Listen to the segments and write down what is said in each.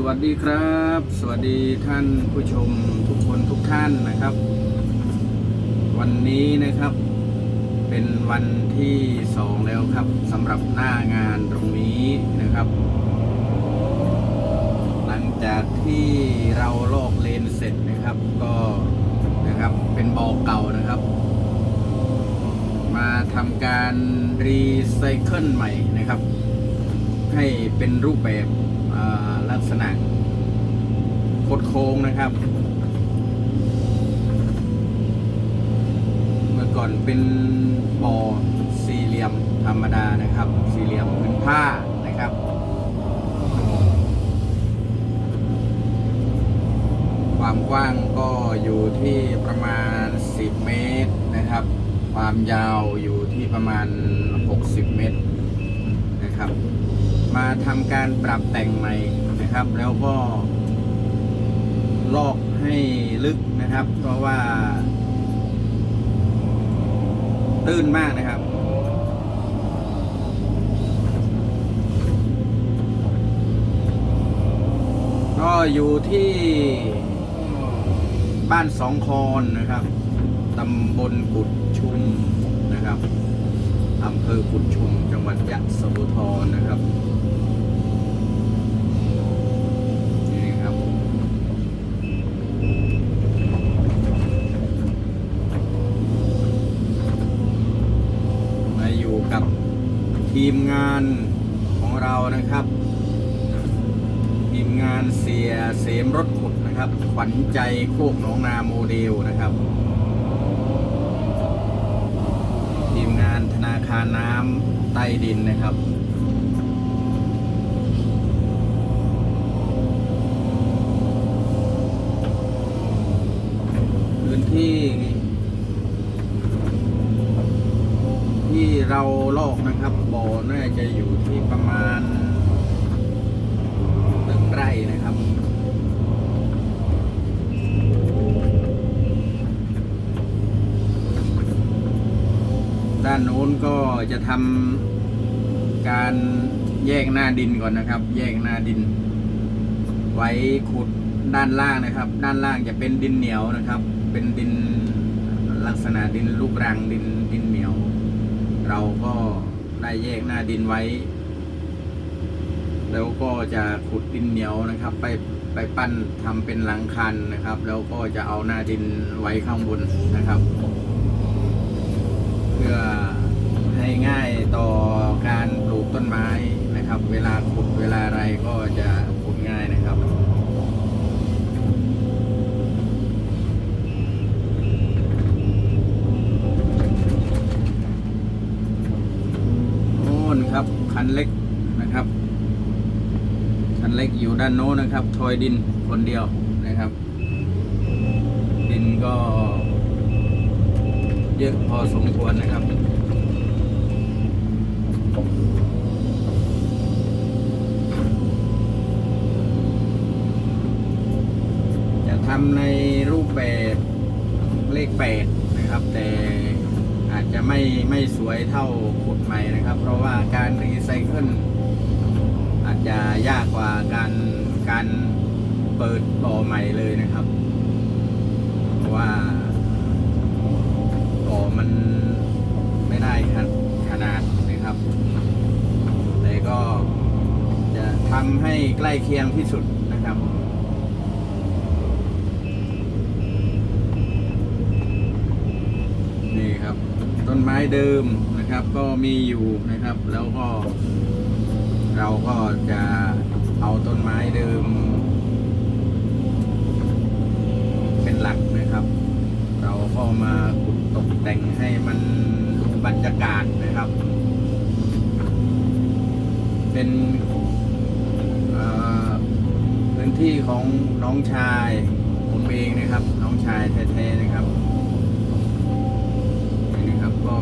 สวัสดีครับ สวัสดีท่านผู้ชมทุกคนทุกท่านนะครับ วันนี้นะครับ เป็นวันที่สองแล้วครับสำหรับหน้างานตรงนี้นะครับ หลังจากที่เราลอกเลนเสร็จนะครับ ก็นะครับเป็นบอเก่านะครับ มาทำการรีไซเคิลใหม่นะครับ ให้เป็นรูปแบบ ลักษณะโคดโค้งนะครับ เมื่อก่อนเป็นบ่อสี่เหลี่ยมธรรมดานะครับ สี่เหลี่ยมเป็นผ้านะครับความกว้างก็อยู่ที่ประมาณ 10 เมตรนะครับ ความยาวอยู่ที่ประมาณ 60 เมตรนะครับ มาทำการปรับแต่งใหม่นะครับ แล้วก็ลอกให้ลึกนะครับ เพราะว่า ตื้นมากนะครับก็อยู่ที่บ้านสองคอนนะครับ ตำบลกุดชุมนะครับ อำเภอกุดชุม จังหวัดยะโสธรนะครับ ทีมงานของเรานะครับ ทีมงานเสียเสมรถขุดนะครับขวัญใจโคกหนองนาโมเดลนะครับ ทีมงานธนาคารน้ำใต้ดินนะครับ พื้นที่ ที่เราลอกนะครับบ่อน่าจะอยู่ที่ประมาณหนึ่งไร่นะครับ ด้านโน้น ก็จะทำการแยกหน้าดินก่อนนะครับ แยกหน้าดิน ไว้ขุดด้านล่างนะครับ ด้านล่างจะเป็นดินเหนียวนะครับ เป็นดินลักษณะดินลูกรังดินดินเหนียว เราก็ได้แยกหน้าดินไว้ แล้วก็จะขุดดินเหนียวนะครับ ไปไปปั้นทำเป็นหลังคันนะครับ แล้วก็จะเอาหน้าดินไว้ข้างบนนะครับ เพื่อให้ง่ายต่อการปลูกต้นไม้นะครับ เวลาขุดเวลาอะไรก็จะขุดง่ายนะครับ โน่นครับ คันเล็ก นะครับคันเล็กอยู่ด้านโน้นนะครับ ทอยดินคนเดียวนะครับ ดินก็เยอะพอสมควรนะครับจะทำในรูปแบบเลขแปดนะครับ แต่อาจจะไม่ไม่สวยเท่าขุดใหม่นะครับ เพราะว่าการรีไซเคิล จะยากกว่าการการเปิดบ่อใหม่เลยนะครับ เพราะว่าก่อมันไม่ได้ขนาดนะครับ แต่ก็จะทำให้ใกล้เคียงที่สุดนะครับนี่ครับ ต้นไม้เดิมนะครับ ก็มีอยู่นะครับ แล้วก็ เราก็จะเอาต้นไม้เดิม เป็นหลักนะครับ เราก็มาขุดตกแต่งให้มันบรรยากาศนะครับ เป็นพื้นที่ของน้องชายผมเองนะครับ น้องชายแท้ๆนะครับ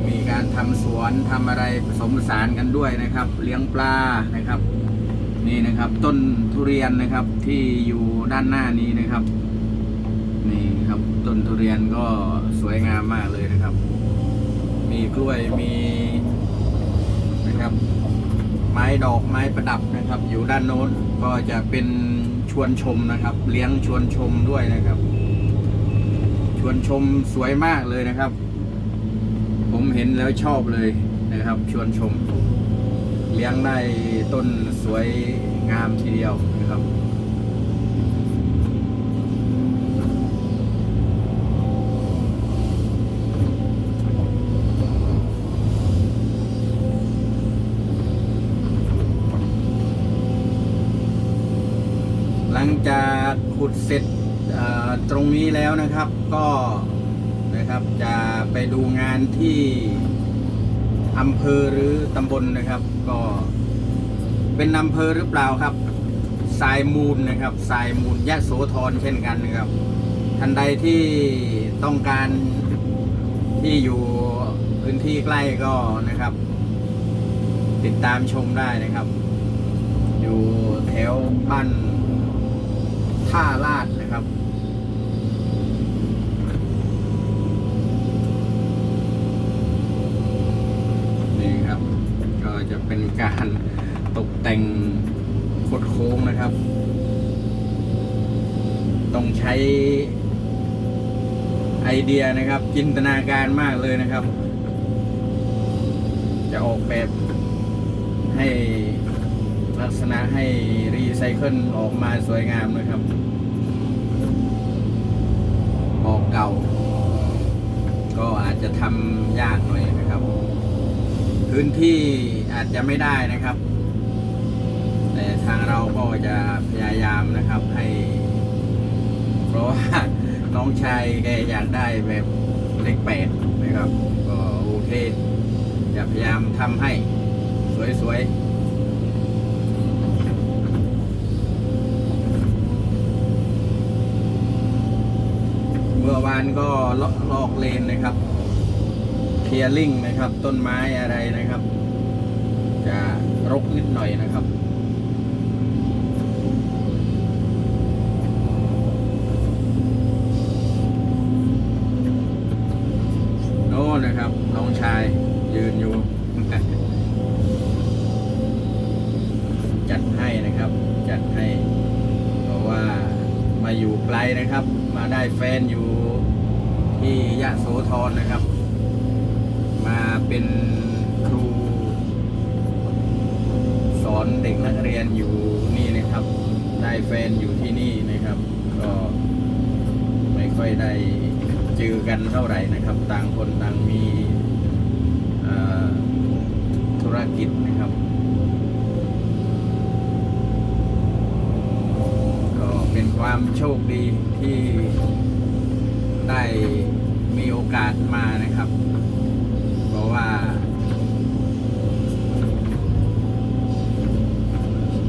มีการทำสวนทำอะไรผสมผสานกันด้วยนะครับ เลี้ยงปลานะครับ นี่นะครับ ต้นทุเรียนนะครับที่อยู่ด้านหน้านี้นะครับ นี่ครับต้นทุเรียนก็สวยงามมากเลยนะครับ มีกล้วยมีนะครับ ไม้ดอกไม้ประดับนะครับ อยู่ด้านโน้นก็จะเป็นชวนชมนะครับ เลี้ยงชวนชมด้วยนะครับ ชวนชมสวยมากเลยนะครับ เห็นแล้วชอบเลยนะครับชวนชม เลี้ยงได้ต้นสวยงามทีเดียวนะครับหลังจากขุดเสร็จตรงนี้แล้วนะครับก็ นะครับ จะไปดูงานที่อำเภอหรือตำบลนะครับ ก็เป็นอำเภอหรือเปล่าครับทรายมูลนะครับทรายมูลยะโสธรเช่นกันนะครับท่านใดที่ต้องการที่อยู่พื้นที่ใกล้ก็นะครับ ติดตามชมได้นะครับ อยู่แถวบ้านท่าลาดนะครับ นี่ครับ ก็ จะเป็นการตกแต่งโคดโค้งนะครับ ต้องใช้ไอเดียนะครับ จินตนาการมากเลยนะครับ จะออกแบบให้ลักษณะให้รีไซเคิลออกมาสวยงามนะครับบอกเก่า ก็อาจจะทำยากหน่อยนะครับ พื้นที่อาจจะไม่ได้นะครับ แต่ทางเราก็จะพยายามนะครับให้ เพราะว่าน้องชายแกอยากได้แบบเลขแปดนะครับ ก็โอเค จะพยายามทำให้สวยๆเมื่อวานก็ลลอกเลนนะครับ เคลียร์ลิงนะครับ ต้นไม้อะไรนะครับ จะรกนิดหน่อยนะครับโน่นนะครับน้องชายยืนอยู่ จัดให้นะครับ จัดให้เพราะว่ามาอยู่ไกลนะครับ มาได้แฟนอยู่ที่ยะโสธรนะครับ มาเป็นครู สอนเด็กนักเรียนอยู่นี่นะครับ ได้แฟนอยู่ที่นี่นะครับ ก็ไม่ค่อยได้เจอกันเท่าไหร่นะครับ ต่างคนต่างมีธุรกิจนะครับก็เป็นความโชคดีที่ได้มีโอกาสมานะครับ ว่า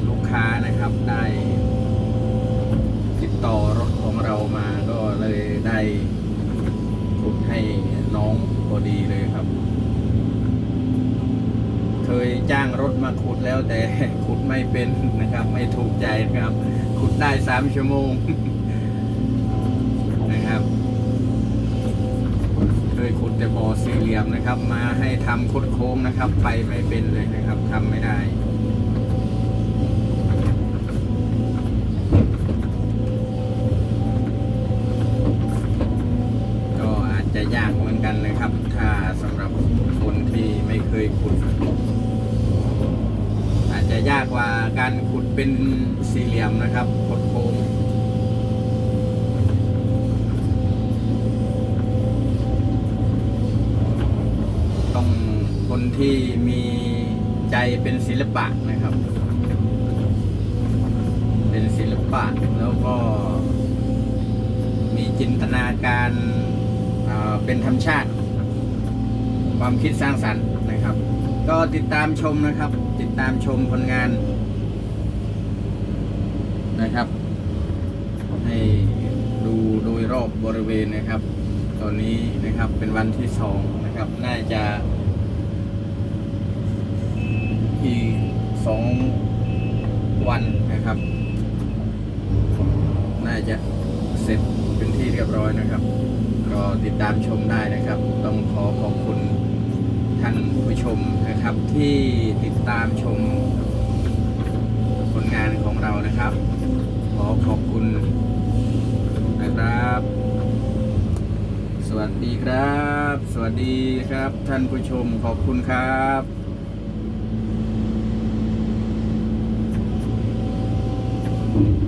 ลูกค้านะครับได้ ติดต่อรถของเรามาก็เลยได้ขุดให้น้องพอดีเลยครับ เคยจ้างรถมาขุดแล้วแต่ขุดไม่เป็นนะครับ ไม่ถูกใจนะครับ ขุดได้สามชั่วโมงนะครับ แต่บ่อสี่เหลี่ยมนะครับ มาให้ทำขุดโค้งนะครับ ไปไม่เป็นเลยนะครับทำไม่ได้ก็อาจจะยากเหมือนกันนะครับ ถ้าสำหรับคนที่ไม่เคยขุด อาจจะยากกว่าการขุดเป็นสี่เหลี่ยมนะครับขุดโค้งต้อง คนที่มีใจเป็นศิลปะนะครับ เป็นศิลปะแล้วก็มีจินตนาการเอ่อเป็นธรรมชาติ ความคิดสร้างสรรค์นะครับ ก็ติดตามชมนะครับ ติดตามชมผลงานนะครับ ให้ดูโดยรอบบริเวณนะครับ ตอนนี้นะครับเป็นวันที่สองนะครับ น่าจะ อีก สองวันนะครับ น่าจะเสร็จเป็นที่เรียบร้อยนะครับ ก็ติดตามชมได้นะครับ ต้องขอขอบคุณท่านผู้ชมนะครับ ที่ติดตามชมผลงานของเรานะครับ ขอขอบคุณนะครับ สวัสดีครับ สวัสดีครับท่านผู้ชมขอบคุณครับ เ